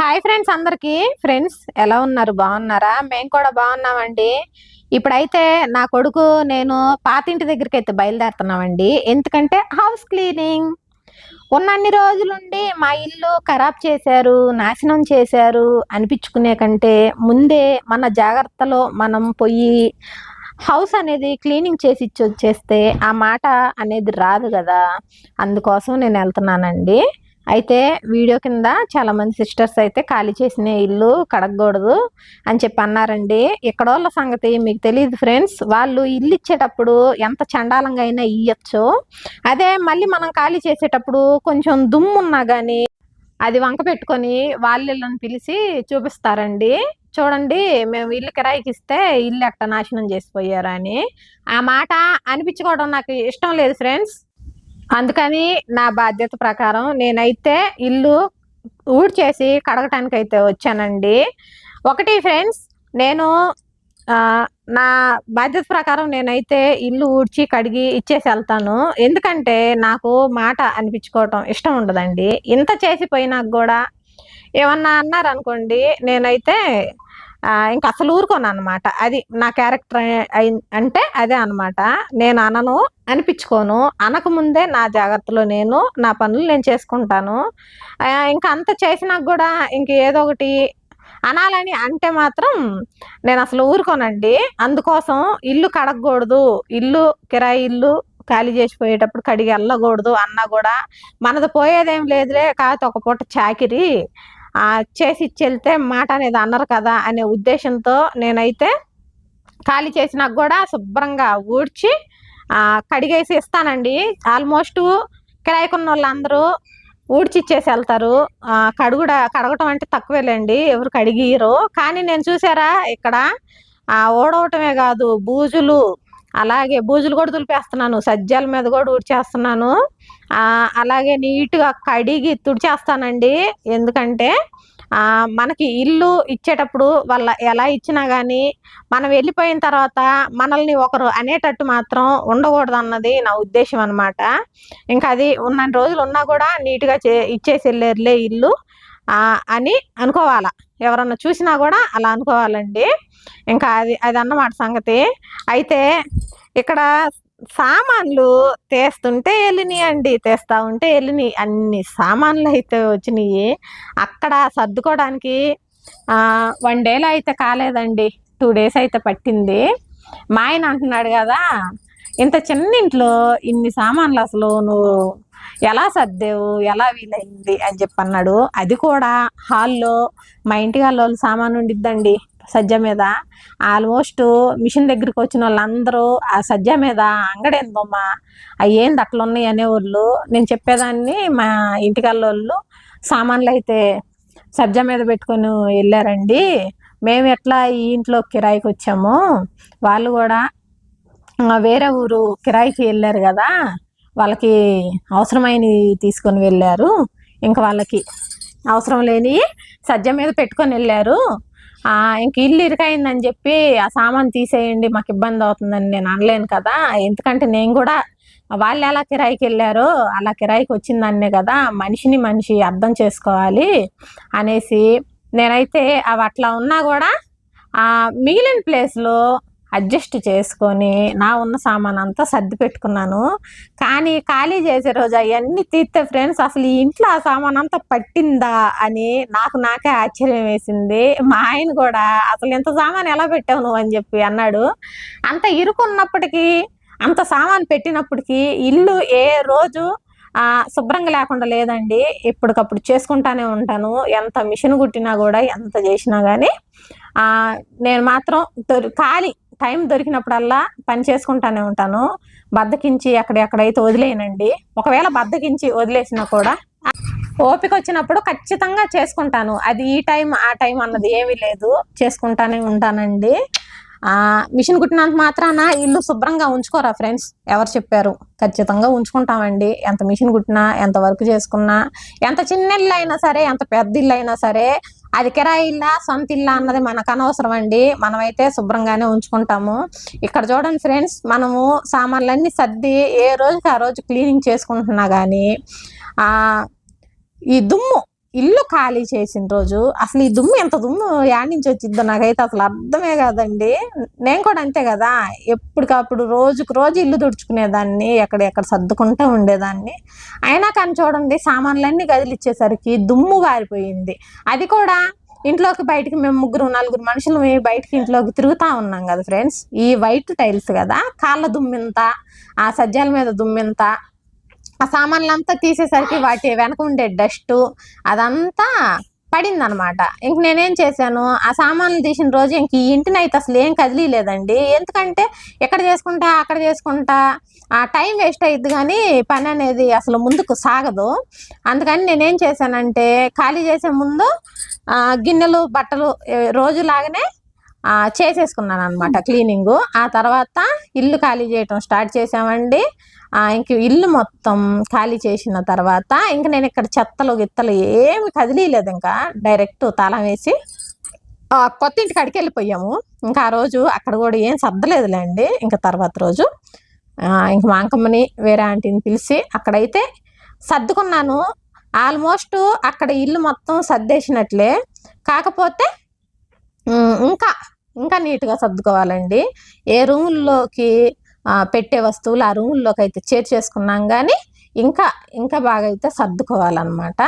Hi friends అందరికి. Friends ఎలా ఉన్నారు? బాగున్నారా? మేము కూడా బాగున్నామండి. ఇప్పుడైతే నా కొడుకు నేను పాతింటి దగ్గరికి అయితే బయలుదేరుతున్నామండి. ఎందుకంటే హౌస్ క్లీనింగ్ ఉన్నన్ని రోజులుండి మా ఇల్లు ఖరాబ్ చేశారు నాశనం చేశారు అనిపించుకునే కంటే ముందే మన జాగ్రత్తలో మనం పోయి హౌస్ అనేది క్లీనింగ్ చేసి ఇచ్చి వచ్చేస్తే ఆ మాట అనేది రాదు కదా. అందుకోసం నేను వెళ్తున్నానండి. అయితే వీడియో కింద చాలా మంది సిస్టర్స్ అయితే ఖాళీ చేసిన ఇల్లు కడగకూడదు అని చెప్పి అన్నారండి. ఇక్కడోళ్ళ సంగతి మీకు తెలియదు ఫ్రెండ్స్. వాళ్ళు ఇల్లు ఇచ్చేటప్పుడు ఎంత చండాలంగా అయినా ఇయ్యచ్చు. అదే మళ్ళీ మనం ఖాళీ చేసేటప్పుడు కొంచెం దుమ్మున్నా కానీ అది వంక పెట్టుకొని వాళ్ళని పిలిచి చూపిస్తారండి. చూడండి మేము ఇల్లు కిరాయికి ఇస్తే ఇల్లు ఎట్ట నాశనం చేసిపోయారు అని. ఆ మాట అనిపించుకోవడం నాకు ఇష్టం లేదు ఫ్రెండ్స్. అందుకని నా బాధ్యత ప్రకారం నేనైతే ఇల్లు ఊడ్చేసి కడగటానికి అయితే వచ్చానండి. ఒకటి ఫ్రెండ్స్ నేను నా బాధ్యత ప్రకారం నేనైతే ఇల్లు ఊడ్చి కడిగి ఇచ్చేసి వెళ్తాను. ఎందుకంటే నాకు మాట అనిపించుకోవటం ఇష్టం ఉండదండి. ఇంత చేసిపోయినాక కూడా ఏమన్నా అన్నారనుకోండి నేనైతే ఇంకా అసలు ఊరుకోను అనమాట అది నా క్యారెక్టర్ అంటే అదే అన్నమాట. నేను అనను అనిపించుకోను. అనకముందే నా జాగ్రత్తలో నేను నా పనులు నేను చేసుకుంటాను. ఇంకా అంత చేసినా కూడా ఇంక ఏదో ఒకటి అనాలని అంటే మాత్రం నేను అసలు ఊరుకోనండి. అందుకోసం ఇల్లు కడగకూడదు. ఇల్లు కిరాయి ఇల్లు ఖాళీ చేసిపోయేటప్పుడు కడిగి వెళ్ళకూడదు అన్నా కూడా. మనది పోయేదేం లేదులే కాకపోతే ఒక పూట చాకిరి. చేసి ఇచ్చి వెళ్తే మాట అనేది అన్నారు కదా అనే ఉద్దేశంతో నేనైతే ఖాళీ చేసినాక కూడా శుభ్రంగా ఊడ్చి కడిగేసి ఇస్తానండి. ఆల్మోస్ట్ కిరాయికున్న వాళ్ళందరూ ఊడ్చిచ్చేసి వెళ్తారు. కడుగుడ కడగటం అంటే తక్కువేలేండి ఎవరు కడిగిరు కానీ నేను చూసారా ఇక్కడ ఊడవటమే కాదు బూజులు అలాగే బూజులు కూడా దులిపేస్తున్నాను. సజ్జల మీద కూడా ఊడ్చేస్తున్నాను. అలాగే నీట్గా కడిగి తుడిచేస్తానండి. ఎందుకంటే మనకి ఇల్లు ఇచ్చేటప్పుడు వాళ్ళ ఎలా ఇచ్చినా కానీ మనం వెళ్ళిపోయిన తర్వాత మనల్ని ఒకరు అనేటట్టు మాత్రం ఉండకూడదు అన్నది నా ఉద్దేశం అనమాట ఇంకా అది ఉన్న రోజులు ఉన్నా కూడా నీట్గా చే ఇచ్చేసి వెళ్ళారులే ఇల్లు అని అనుకోవాలా. ఎవరన్నా చూసినా కూడా అలా అనుకోవాలండి. ఇంకా అది అది అన్నమాట సంగతి. అయితే ఇక్కడ సామాన్లు తెస్తుంటే వెళ్ళినాయి అండి తెస్తా ఉంటే వెళ్ళినాయి అన్ని సామాన్లు అయితే వచ్చినాయి. అక్కడ సర్దుకోవడానికి వన్ డేలో అయితే కాలేదండి. టూ డేస్ అయితే పట్టింది. మా ఆయన అంటున్నాడు కదా ఇంత చిన్న ఇంట్లో ఇన్ని సామాన్లు అసలు నువ్వు ఎలా సర్దేవు? ఎలా వీలైంది? అని చెప్పి అన్నాడు అది కూడా హాల్లో మా ఇంటి వాళ్ళ సామాన్ ఉండిద్దండి సజ్జ మీద. ఆల్మోస్ట్ మిషన్ దగ్గరికి వచ్చిన వాళ్ళందరూ ఆ సజ్జ మీద అంగడేందమ్మా? అవి ఏంది అట్లా ఉన్నాయి అనేవాళ్ళు. నేను చెప్పేదాన్ని మా ఇంటికల్ల వాళ్ళు సామాన్లు అయితే సజ్జ మీద పెట్టుకొని వెళ్ళారండి. మేము ఎట్లా ఈ ఇంట్లో కిరాయికి వచ్చాము వాళ్ళు కూడా వేరే ఊరు కిరాయికి వెళ్ళారు కదా. వాళ్ళకి అవసరమైనవి తీసుకొని వెళ్ళారు. ఇంకా వాళ్ళకి అవసరం లేని సజ్జ మీద పెట్టుకొని వెళ్ళారు. ఇంక ఇల్లు ఇరుకైందని చెప్పి ఆ సామాన్ తీసేయండి మాకు ఇబ్బంది అవుతుందని నేను అనలేను కదా. ఎందుకంటే నేను కూడా వాళ్ళు ఎలా కిరాయికి వెళ్ళారో అలా కిరాయికి వచ్చిందన్నే కదా మనిషిని మనిషి అర్థం చేసుకోవాలి అనేసి నేనైతే అవి అట్లా ఉన్నా కూడా ఆ మిగిలిన ప్లేస్లో అడ్జస్ట్ చేసుకొని నా ఉన్న సామాన్ అంతా సర్ది పెట్టుకున్నాను. కానీ ఖాళీ చేసే రోజు అవన్నీ తీస్తే ఫ్రెండ్స్ అసలు ఈ ఇంట్లో ఆ సామాన్ అంతా పట్టిందా అని నాకు నాకే ఆశ్చర్యం వేసింది. మా ఆయన కూడా అసలు ఇంత సామాన్ ఎలా పెట్టావు నువ్వు? అని చెప్పి అన్నాడు. అంత ఇరుకున్నప్పటికీ అంత సామాన్ పెట్టినప్పటికీ ఇల్లు ఏ రోజు శుభ్రంగా లేకుండా లేదండి. ఎప్పటికప్పుడు చేసుకుంటానే ఉంటాను. ఎంత మిషన్ కుట్టినా కూడా ఎంత చేసినా కానీ నేను మాత్రం ఖాళీ టైం దొరికినప్పుడల్లా పని చేసుకుంటానే ఉంటాను. బద్దకించి ఎక్కడెక్కడైతే వదిలేయనండి ఒకవేళ బద్దకించి వదిలేసినా కూడా ఓపిక వచ్చినప్పుడు ఖచ్చితంగా చేసుకుంటాను. అది ఈ టైం ఆ టైం అన్నది ఏమీ లేదు. చేసుకుంటానే ఉంటానండి. ఆ మిషన్ కుట్టినంత మాత్రాన ఇల్లు శుభ్రంగా ఉంచుకోరా ఫ్రెండ్స్? ఎవరు చెప్పారు? ఖచ్చితంగా ఉంచుకుంటామండి. ఎంత మిషన్ కుట్టినా ఎంత వర్క్ చేసుకున్నా ఎంత చిన్న ఇల్లు అయినా సరే ఎంత పెద్ద ఇల్లు అయినా సరే అది కిరాయి ఇల్లా సొంత ఇల్లా అన్నది మనకు అనవసరం అండి మనమైతే శుభ్రంగానే ఉంచుకుంటాము. ఇక్కడ చూడండి ఫ్రెండ్స్ మనము సామాన్లన్నీ సర్ది ఏ రోజుకి ఆ రోజు క్లీనింగ్ చేసుకుంటున్నా కానీ ఈ దుమ్ము ఇల్లు ఖాళీ చేసిన రోజు అసలు ఈ దుమ్ము ఎంత దుమ్ము యాడ్ నుంచి వచ్చిందో నాకైతే అసలు అర్థమే కాదండి. నేను కూడా అంతే కదా ఎప్పటికప్పుడు రోజుకు రోజు ఇల్లు తుడుచుకునేదాన్ని ఎక్కడెక్కడ సర్దుకుంటూ ఉండేదాన్ని. అయినా కానీ చూడండి సామాన్లన్నీ కదిలిచ్చేసరికి దుమ్ము గారిపోయింది అది కూడా ఇంట్లోకి బయటికి మేము ముగ్గురు నలుగురు మనుషులు బయటికి ఇంట్లోకి తిరుగుతా ఉన్నాం కదా ఫ్రెండ్స్ ఈ వైట్ టైల్స్ కదా కాళ్ళ దుమ్మింత ఆ సజ్జాల మీద దుమ్మింత ఆ సామాన్లంతా తీసేసరికి వాటి వెనక ఉండే డస్ట్ అదంతా పడింది అనమాట ఇంక నేనేం చేశాను ఆ సామాన్లు తీసిన రోజు ఇంక ఈ ఇంటిని అయితే అసలు ఏం కదిలీలేదండి. ఎందుకంటే ఎక్కడ చేసుకుంటా అక్కడ చేసుకుంటా ఆ టైం వేస్ట్ అయ్యిద్ది కానీ పని అనేది అసలు ముందుకు సాగదు. అందుకని నేనేం చేశానంటే ఖాళీ చేసే ముందు గిన్నెలు బట్టలు రోజులాగానే చేసేసుకున్నాను అనమాట క్లీనింగ్. ఆ తర్వాత ఇల్లు ఖాళీ చేయటం స్టార్ట్ చేసామండి ఇంక ఇల్లు మొత్తం ఖాళీ చేసిన తర్వాత ఇంక నేను ఇక్కడ చెత్తలు గిత్తలు ఏమి కదిలీలేదు ఇంకా. డైరెక్ట్ తాళం వేసి కొత్త ఇంటి కాడికి వెళ్ళిపోయాము. ఇంకా ఆ రోజు అక్కడ కూడా ఏం సర్దలేదులేండి ఇంకా తర్వాత రోజు. ఇంక మా అంకమ్మని వేరే ఆంటీని పిలిచి అక్కడైతే సర్దుకున్నాను. ఆల్మోస్ట్ అక్కడ ఇల్లు మొత్తం సర్దేసినట్లే. కాకపోతే ఇంకా ఇంకా నీట్గా సర్దుకోవాలండి. ఏ రూముల్లోకి పెట్టే వస్తువులు ఆ రూముల్లోకి అయితే చేర్చేసుకున్నాం కానీ ఇంకా ఇంకా బాగా అయితే సర్దుకోవాలన్నమాట.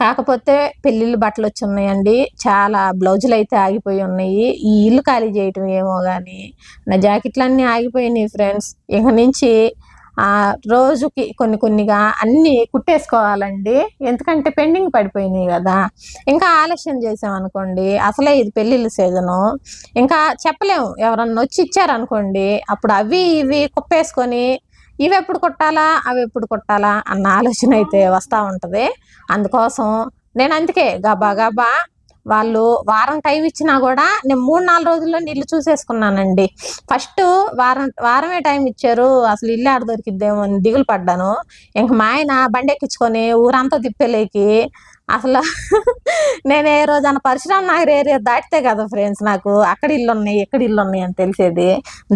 కాకపోతే పెళ్ళిళ్ళు బట్టలు వచ్చి ఉన్నాయండి చాలా బ్లౌజులు అయితే ఆగిపోయి ఉన్నాయి. ఈ ఇల్లు ఖాళీ చేయటం ఏమో కానీ నా జాకెట్లన్నీ ఆగిపోయినాయి ఫ్రెండ్స్. ఇక నుంచి రోజుకి కొన్ని కొన్నిగా అన్నీ కుట్టేసుకోవాలండి. ఎందుకంటే పెండింగ్ పడిపోయినాయి కదా. ఇంకా ఆలస్యం చేసాం అనుకోండి అసలే ఇది పెళ్ళిళ్ళ సీజను. ఇంకా చెప్పలేము ఎవరన్నా వచ్చి ఇచ్చారనుకోండి అప్పుడు అవి ఇవి కుప్పేసుకొని ఇవి ఎప్పుడు కొట్టాలా అవి ఎప్పుడు కొట్టాలా అన్న ఆలోచన అయితే వస్తూ ఉంటుంది. అందుకోసం నేను అందుకే గబా గబా వాళ్ళు వారం టైం ఇచ్చినా కూడా నేను మూడు నాలుగు రోజుల్లో నీళ్ళు చూసేసుకున్నానండి. ఫస్ట్ వారం వారమే టైం ఇచ్చారు. అసలు ఇల్లు ఆడ దొరికిద్దేమో అని దిగులు పడ్డాను. ఇంక మా ఆయన బండి ఎక్కించుకొని ఊరంతా తిప్పేలేకి అసలు నేను ఏ రోజు పరశురామ్ నగర్ ఏరియా దాటితే కదా ఫ్రెండ్స్ నాకు. అక్కడ ఇల్లు ఉన్నాయి ఎక్కడ ఇల్లు ఉన్నాయి అని తెలిసేది.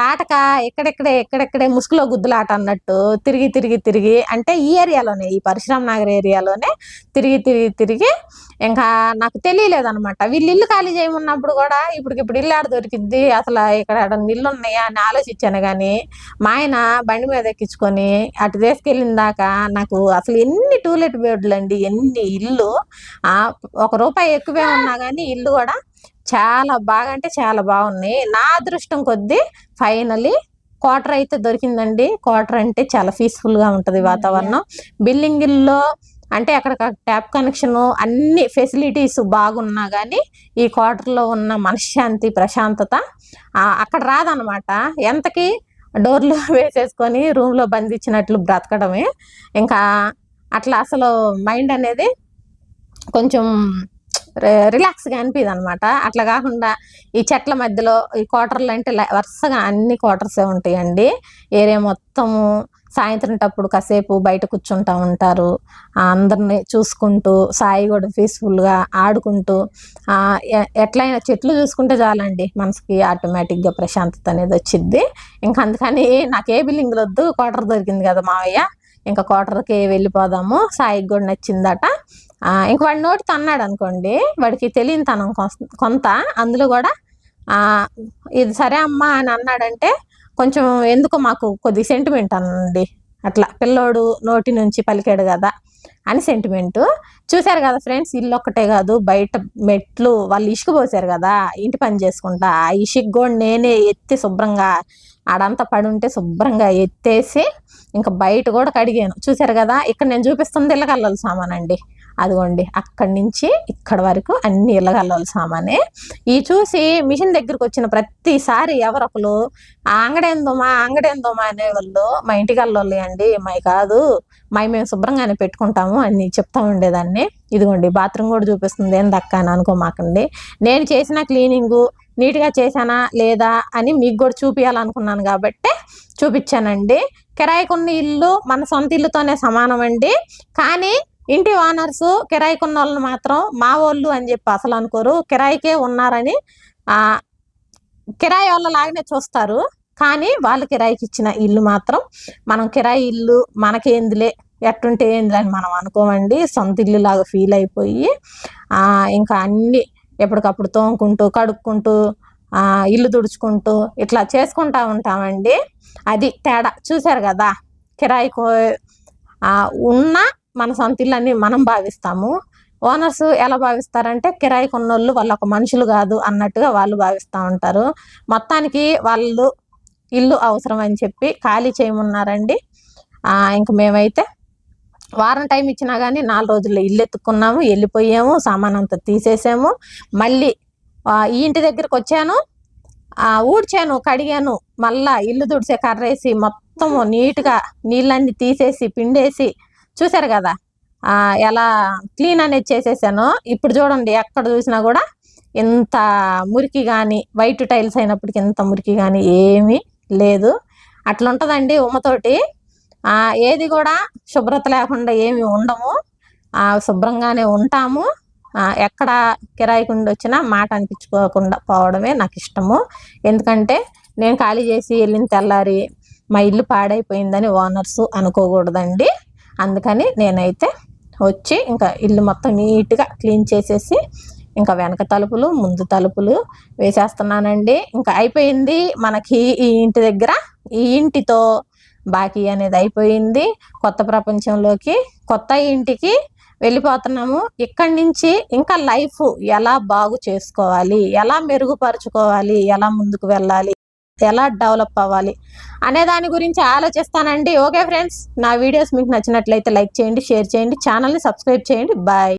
దాటక ఎక్కడెక్కడే ఎక్కడెక్కడే ముసుగులో గుద్దులాట అన్నట్టు తిరిగి తిరిగి తిరిగి అంటే ఈ ఏరియాలోనే ఈ పరశురామ్ నగర్ ఏరియాలోనే తిరిగి తిరిగి తిరిగి ఇంకా నాకు తెలియలేదనమాట వీళ్ళు ఇల్లు ఖాళీ చేయమన్నప్పుడు కూడా ఇప్పుడు ఇప్పుడు ఇల్లు ఆడ దొరికిద్ది. అసలు ఇక్కడ ఏడన్నా ఇల్లు ఉన్నాయా అని ఆలోచించాను కానీ మా ఆయన బండి మీద ఎక్కించుకొని అటు తీసుకెళ్ళిన దాకా నాకు అసలు ఎన్ని టూలెట్ బెడ్లు అండి ఎన్ని ఇల్లు ఒక రూపాయి ఎక్కువే ఉన్నా కానీ ఇల్లు కూడా చాలా బాగా అంటే చాలా బాగున్నాయి. నా అదృష్టం కొద్దీ ఫైనలీ క్వార్టర్ అయితే దొరికిందండి. క్వార్టర్ అంటే చాలా పీస్ఫుల్గా వాతావరణం. బిల్డింగ్ అంటే అక్కడ ట్యాప్ కనెక్షన్ అన్ని ఫెసిలిటీస్ బాగున్నా కానీ ఈ క్వార్టర్లో ఉన్న మనశ్శాంతి ప్రశాంతత అక్కడ రాదనమాట ఎంతకి డోర్లు వేసేసుకొని రూమ్లో బంధించినట్లు బ్రతకడమే. ఇంకా అట్లా అసలు మైండ్ అనేది కొంచెం రిలాక్స్గా అనిపిది అనమాట అట్లా కాకుండా ఈ చెట్ల మధ్యలో ఈ క్వార్టర్లు అంటే లై- వరుసగా అన్ని క్వార్టర్సే ఉంటాయండి. ఏరియా మొత్తము సాయంత్రం టప్పుడు కాసేపు బయట కూర్చుంటా ఉంటారు. అందరిని చూసుకుంటూ సాయి కూడా పీస్ఫుల్గా ఆడుకుంటూ ఎట్లయినా చెట్లు చూసుకుంటే చాలండి మనసుకి ఆటోమేటిక్గా ప్రశాంతత అనేది వచ్చింది ఇంకా అందుకని నాకు ఏ బిల్డింగ్ వద్దు క్వార్టర్ దొరికింది కదా మావయ్య. ఇంకా క్వార్టర్కి వెళ్ళిపోదాము. సాయికి కూడా నచ్చిందట. ఇంక వాడి నోటితో అన్నాడు అనుకోండి. వాడికి తెలియని తనం కొంత. అందులో కూడా ఇది సరే అమ్మా అని అన్నాడంటే కొంచెం ఎందుకో మాకు కొద్ది సెంటిమెంట్ అనండి. అట్లా పిల్లోడు నోటి నుంచి పలికాడు కదా అని సెంటిమెంట్ చూశారు కదా ఫ్రెండ్స్ ఇల్లు ఒక్కటే కాదు బయట మెట్లు వాళ్ళు ఇసుక పోసారు కదా ఇంటి పని చేసుకుంటా. ఆ ఇసుక కూడా నేనే ఎత్తి శుభ్రంగా ఆడంతా పడి ఉంటే శుభ్రంగా ఎత్తేసి ఇంకా బయట కూడా కడిగాను. చూసారు కదా ఇక్కడ నేను చూపిస్తుంది ఇల్లగల్లలు సామాన్ అండి అదిగోండి అక్కడి నుంచి ఇక్కడ వరకు అన్ని ఇళ్ళగల్లాల సామానే. ఈ చూసి మిషన్ దగ్గరికి వచ్చిన ప్రతిసారి ఎవరొకరు ఆ అంగడేందోమా అంగడేందోమా అనేవాళ్ళు మా ఇంటికి అల్లోళ్ళే అండి. మై కాదు మై మేము శుభ్రంగానే పెట్టుకుంటాము అని చెప్తా ఉండేదాన్ని. ఇదిగోండి బాత్రూమ్ కూడా చూపిస్తుంది ఏం దక్క అని అనుకోమాకండి. నేను చేసిన క్లీనింగు నీట్గా చేశానా లేదా అని మీకు కూడా చూపించాలనుకున్నాను కాబట్టి చూపించానండి. కిరాయికున్న ఇల్లు మన సొంత ఇల్లుతోనే సమానం అండి. కానీ ఇంటి ఓనర్స్ కిరాయికున్న వాళ్ళని మాత్రం మా వాళ్ళు అని చెప్పి అసలు అనుకోరు. కిరాయికే ఉన్నారని కిరాయి వాళ్ళ లాగానే చూస్తారు. కానీ వాళ్ళు కిరాయికి ఇచ్చిన ఇల్లు మాత్రం మనం కిరాయి ఇల్లు మనకేందిలే ఎట్టుంటే అని మనం అనుకోమండి. సొంత ఇల్లు లాగా ఫీల్ అయిపోయి ఇంకా అన్ని ఎప్పటికప్పుడు తోముకుంటూ కడుక్కుంటూ ఇల్లు తుడుచుకుంటూ ఇట్లా చేసుకుంటా ఉంటామండి. అది తేడా. చూశారు కదా? కిరాయికో ఉన్న మన సొంత ఇల్లు అని మనం భావిస్తాము. ఓనర్స్ ఎలా భావిస్తారంటే కిరాయి కొన్నోళ్ళు వాళ్ళు ఒక మనుషులు కాదు అన్నట్టుగా వాళ్ళు భావిస్తూ ఉంటారు. మొత్తానికి వాళ్ళు ఇల్లు అవసరం అని చెప్పి ఖాళీ చేయమన్నారండి. ఇంక మేమైతే వారం టైం ఇచ్చినా కానీ నాలుగు రోజుల్లో ఇల్లు ఎత్తుకున్నాము వెళ్ళిపోయాము సామాన్ అంతా తీసేసాము. మళ్ళీ ఈ ఇంటి దగ్గరికి వచ్చాను. ఊడ్చాను కడిగాను. మళ్ళా ఇల్లు తుడిసే కర్రేసి మొత్తము నీట్గా నీళ్ళన్నీ తీసేసి పిండేసి చూశారు కదా? ఎలా క్లీన్ అనేది చేసేసాను. ఇప్పుడు చూడండి ఎక్కడ చూసినా కూడా ఇంత మురికి కానీ వైట్ టైల్స్ అయినప్పటికీ ఇంత మురికి కానీ ఏమీ లేదు. అట్లా ఉంటుందండి ఉమ్మతోటి ఏది కూడా శుభ్రత లేకుండా ఏమి ఉండము. ఆ, శుభ్రంగానే ఉంటాము. ఎక్కడ కిరాయికి వచ్చినా మాట అనిపించుకోకుండా పోవడమే నాకు ఇష్టము. ఎందుకంటే నేను ఖాళీ చేసి వెళ్ళిన తెల్లారి మా ఇల్లు పాడైపోయిందని ఓనర్స్ అనుకోకూడదండి. అందుకని నేనైతే వచ్చి ఇంకా ఇల్లు మొత్తం నీట్గా క్లీన్ చేసేసి ఇంకా వెనక తలుపులు ముందు తలుపులు వేసేస్తున్నానండి. ఇంకా అయిపోయింది మనకి ఈ ఇంటి దగ్గర. ఈ ఇంటితో బాకీ అనేది అయిపోయింది. కొత్త ప్రపంచంలోకి కొత్త ఇంటికి వెళ్ళిపోతున్నాము. ఇక్కడి నుంచి ఇంకా లైఫ్ ఎలా బాగు చేసుకోవాలి? ఎలా మెరుగుపరుచుకోవాలి? ఎలా ముందుకు వెళ్ళాలి? ఎలా డెవలప్ అవ్వాలి? అనే దాని గురించి ఆలోచిస్తానండి. ఓకే ఫ్రెండ్స్ నా వీడియోస్ మీకు నచ్చినట్లయితే లైక్ చేయండి షేర్ చేయండి ఛానల్ని సబ్స్క్రైబ్ చేయండి. బాయ్.